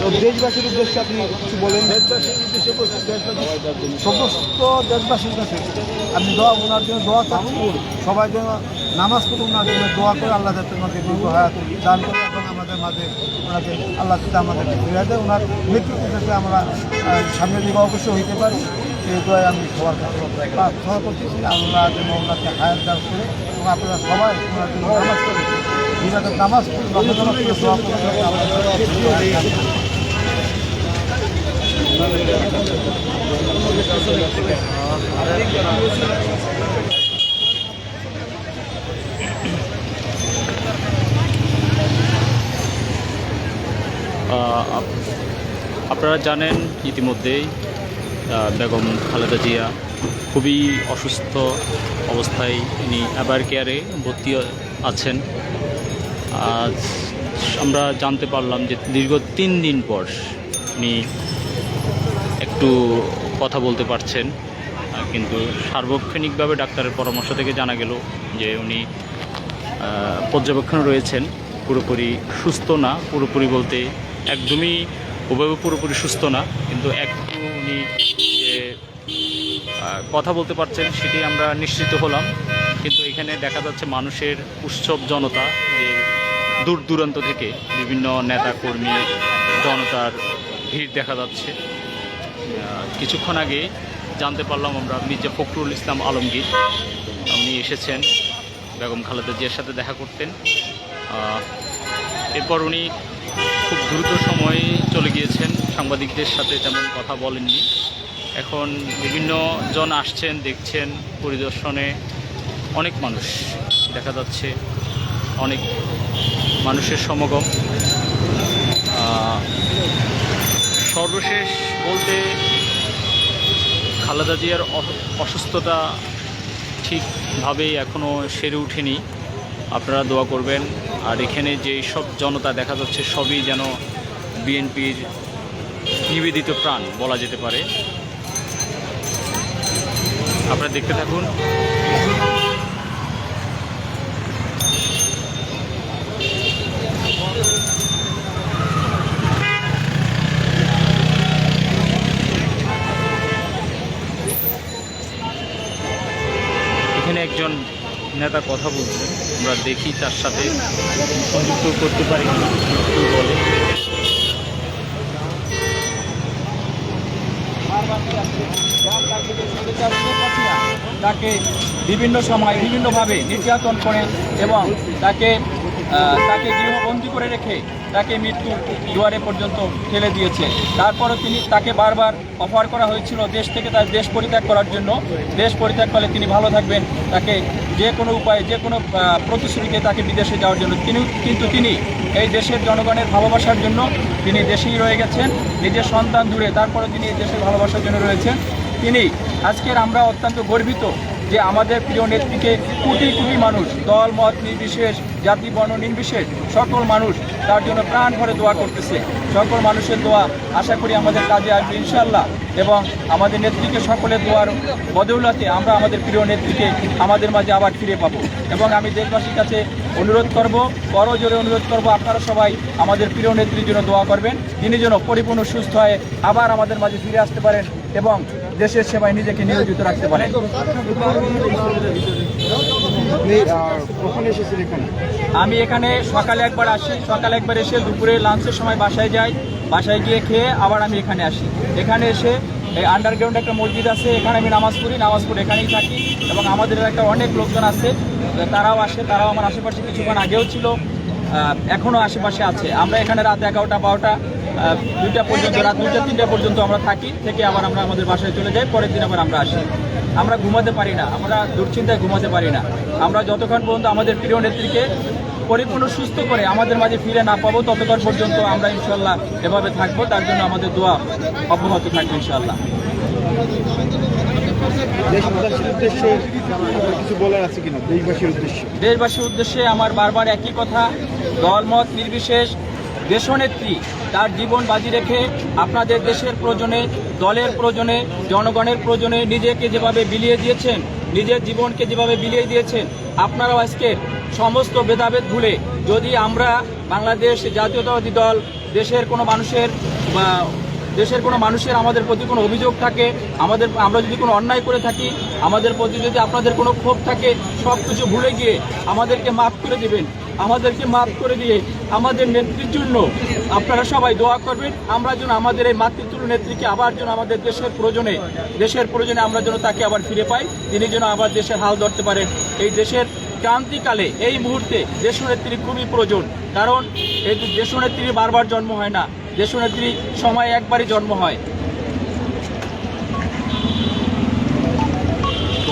তো দেশবাসীর উদ্দেশ্যে আপনি কিছু বলেন? দেশবাসীর উদ্দেশ্যে দেশবাসী সমস্ত দেশবাসীর কাছে আপনি দোয়া ওনার জন্য দোয়া চাচ্ছি সবাই যেন নামাজ পড়ে ওনার জন্য দোয়া করে আল্লাহ যাতে ওনাকে দীর্ঘ হায়াত দান করে এবং আমাদের মাঝে ওনাকে আল্লাহ যাতে আমাদের ফিরে দেয়। ওনার মৃত্যুতে যাতে আমরা সামনের দিকে অবশ্যই হইতে পারি। সেই দোয়ায় আমি সবার প্রার্থনা করতেছি আল্লাহ যেন ওনাকে হায়াত দান করে এবং আপনারা সবাই ওনার জন্য নামাজ করে আপনারা জানেন ইতিমধ্যেই বেগম খালেদা জিয়া খুবই অসুস্থ অবস্থায় ইনি অ্যাবার কেয়ারে ভর্তি আছেন। আজ আমরা জানতে পারলাম যে দীর্ঘ তিন দিন পর উনি একটু কথা বলতে পারছেন কিন্তু সার্বক্ষণিকভাবে ডাক্তারের পরামর্শ থেকে জানা গেল যে উনি পর্যবেক্ষণে রয়েছেন, পুরোপুরি সুস্থ না, পুরোপুরি বলতে একদমই ওভাবে পুরোপুরি সুস্থ না, কিন্তু একটু উনি যে কথা বলতে পারছেন সেটি আমরা নিশ্চিত হলাম। কিন্তু এখানে দেখা যাচ্ছে মানুষের উৎসব জনতা, যে দূর দূরান্ত থেকে বিভিন্ন নেতা কর্মী জনতার ভিড় দেখা যাচ্ছে। কিছুক্ষণ আগে জানতে পারলাম আমরা মির্জা ফখরুল ইসলাম আলমগীর। উনি এসেছেন, বেগম খালেদা জিয়ার সাথে দেখা করতেন। এরপর উনি খুব দ্রুত সময়ে চলে গিয়েছেন। সাংবাদিকদের সাথে তেমন কথা বলেননি। এখন বিভিন্ন জন আসছেন, দেখছেন, পরিদর্শনে অনেক মানুষ দেখা যাচ্ছে, অনেক মানুষের সমাগম। সর্বশেষ বলতে খালেদা জিয়ার অসুস্থতা ঠিকভাবেই এখনও সেরে ওঠেনি আপনারা দোয়া করবেন। আর এখানে যে সব জনতা দেখা যাচ্ছে, সবই যেন বিএনপির নিবেদিত প্রাণ বলা যেতে পারে। আপনারা দেখতে থাকুন এখানে একজন নেতা কথা বলছে, আমরা দেখি তার সাথে সংযুক্ত করতে পারি বলে। তাকে বিভিন্ন সময় বিভিন্নভাবে নির্যাতন করে এবং তাকে তাকে গৃহবন্দী করে রেখে তাকে মৃত্যুর দুয়ারে পর্যন্ত ঠেলে দিয়েছে। তারপরও তিনি তাকে বারবার অফার করা হয়েছিল দেশ থেকে তার দেশ পরিত্যাগ করার জন্য। দেশ পরিত্যাগ করলে তিনি ভালো থাকবেন। তাকে যে কোনো উপায়ে, যে কোনো প্রতিশ্রুতিকে তাকে বিদেশে যাওয়ার জন্য। তিনি, কিন্তু তিনি এই দেশের জনগণের ভালোবাসার জন্য তিনি দেশেই রয়ে গেছেন, নিজের সন্তান দূরে, তারপরে তিনি এই দেশের ভালোবাসার জন্য রয়েছেন। তিনি আজকের আমরা অত্যন্ত গর্বিত যে আমাদের প্রিয় নেত্রীকে কোটি কোটি মানুষ, দল, মত নির্বিশেষ, জাতি, বর্ণ নির্বিশেষ, সকল মানুষ তার জন্য প্রাণ ভরে দোয়া করতেছে। সকল মানুষের দোয়া আশা করি আমাদের কাজে আসবে ইনশাল্লাহ এবং আমাদের নেত্রীকে সকলের দোয়ার বদৌলতে আমরা আমাদের প্রিয় নেত্রীকে আমাদের মাঝে আবার ফিরে পাবো। এবং আমি দেশবাসীর কাছে অনুরোধ করব, বড় জোরে অনুরোধ করব, আপনারা সবাই আমাদের প্রিয় নেত্রীর জন্য দোয়া করবেন। তিনি যেন পরিপূর্ণ, সুস্থ হয়ে আবার আমাদের মাঝে ফিরে আসতে পারেন এবং দেশের সেবায় নিজেকে নিয়োজিত রাখতে এখানে? আমি এখানে সকালে একবার আসি সকালে একবার এসে দুপুরে লাঞ্চের সময় বাসায় যাই বাসায় গিয়ে খেয়ে আবার আমি এখানে আসি। এখানে এসে এই আন্ডারগ্রাউন্ড একটা মসজিদ আছে এখানে আমি নামাজ পড়ি নামাজ পড়ে এখানেই থাকি এবং আমাদের একটা অনেক লোকজন আছে তারাও আসে তারাও আমার আশেপাশে কিছুক্ষণ আগেও ছিল এখনও আশেপাশে আছে। আমরা এখানে রাত এগারোটা বারোটা দুইটা পর্যন্ত রাত দুইটা তিনটা পর্যন্ত আমরা থাকি থেকে আবার আমরা আমাদের বাসায় চলে যাই পরের দিন আবার আমরা আসি। আমরা ঘুমাতে পারি না আমরা দুশ্চিন্তায় ঘুমাতে পারি না। আমরা যতক্ষণ পর্যন্ত আমাদের প্রিয় নেত্রীকে পরিপূর্ণ সুস্থ করে আমাদের মাঝে ফিরে না পাবো ততক্ষণ পর্যন্ত আমরা ইনশাল্লাহ এভাবে থাকব। তার জন্য আমাদের দোয়া অব্যাহত থাকবে ইনশাল্লাহ দেশবাসীর উদ্দেশ্যে আপনার কিছু বলার আছে কিনা? দেশবাসীর উদ্দেশ্যে। দেশবাসীর উদ্দেশ্যে আমার বারবার একই কথা দলমত নির্বিশেষ দেশনেত্রী, তার জীবন বাজি রেখে আপনাদের দেশের প্রয়োজনে, দলের প্রয়োজনে, জনগণের প্রয়োজনে নিজেকে যেভাবে বিলিয়ে দিয়েছেন, নিজের জীবনকে যেভাবে বিলিয়ে দিয়েছেন, আপনারাও আজকের সমস্ত ভেদাভেদ ভুলে যদি আমরা বাংলাদেশ জাতীয়তাবাদী দল, দেশের কোনো মানুষের বা দেশের কোনো মানুষের আমাদের প্রতি কোনো অভিযোগ থাকে, আমাদের, আমরা যদি কোনো অন্যায় করে থাকি, আমাদের প্রতি যদি আপনাদের কোনো ক্ষোভ থাকে সব কিছু ভুলে গিয়ে আমাদেরকে মাফ করে দিবেন। আমাদেরকে মাফ করে দিয়ে আমাদের নেত্রীর জন্য আপনারা সবাই দোয়া করবেন। আমরা যেন আমাদের এই মাতৃতুল্য নেত্রীকে আবার যেন আমাদের দেশের প্রয়োজনে দেশের প্রয়োজনে আমরা যেন তাকে আবার ফিরে পাই। তিনি যেন আবার দেশের হাল ধরতে পারেন। এই দেশের ক্রান্তিকালে, এই মুহূর্তে দেশনেত্রী খুবই প্রয়োজন। কারণ এই দেশনেত্রী বারবার জন্ম হয় না। দেশনেত্রী সময় একবারই জন্ম হয়।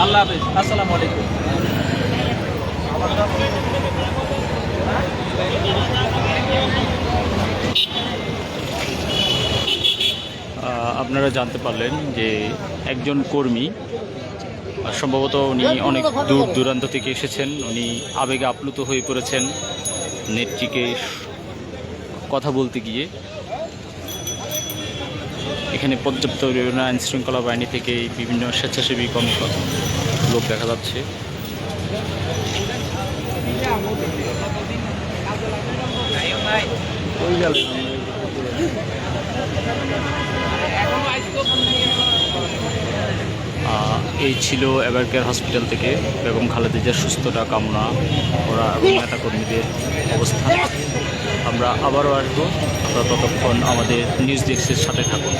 আল্লাহ হাফেজ। আসসালামু আলাইকুম। আপনারা জানতে পারলেন যে একজন কর্মী সম্ভবত উনি অনেক দূর দূরান্ত থেকে এসেছেন, উনি আবেগে আপ্লুত হয়ে পড়েছেন নেত্রীকে কথা বলতে গিয়ে। এখানে পর্যাপ্ত বিভিন্ন আইন শৃঙ্খলা বাহিনী থেকে বিভিন্ন স্বেচ্ছাসেবী কর্ম লোক দেখা যাচ্ছে। এই ছিল এভারকেয়ার হসপিটাল থেকে বেগম খালেদা জিয়ার সুস্থতা কামনা ওরা এবং নেতাকর্মীদের অবস্থান। আমরা আবারও আসব। আমরা ততক্ষণ আমাদের নিউজ ডেস্কের সাথে থাকুন।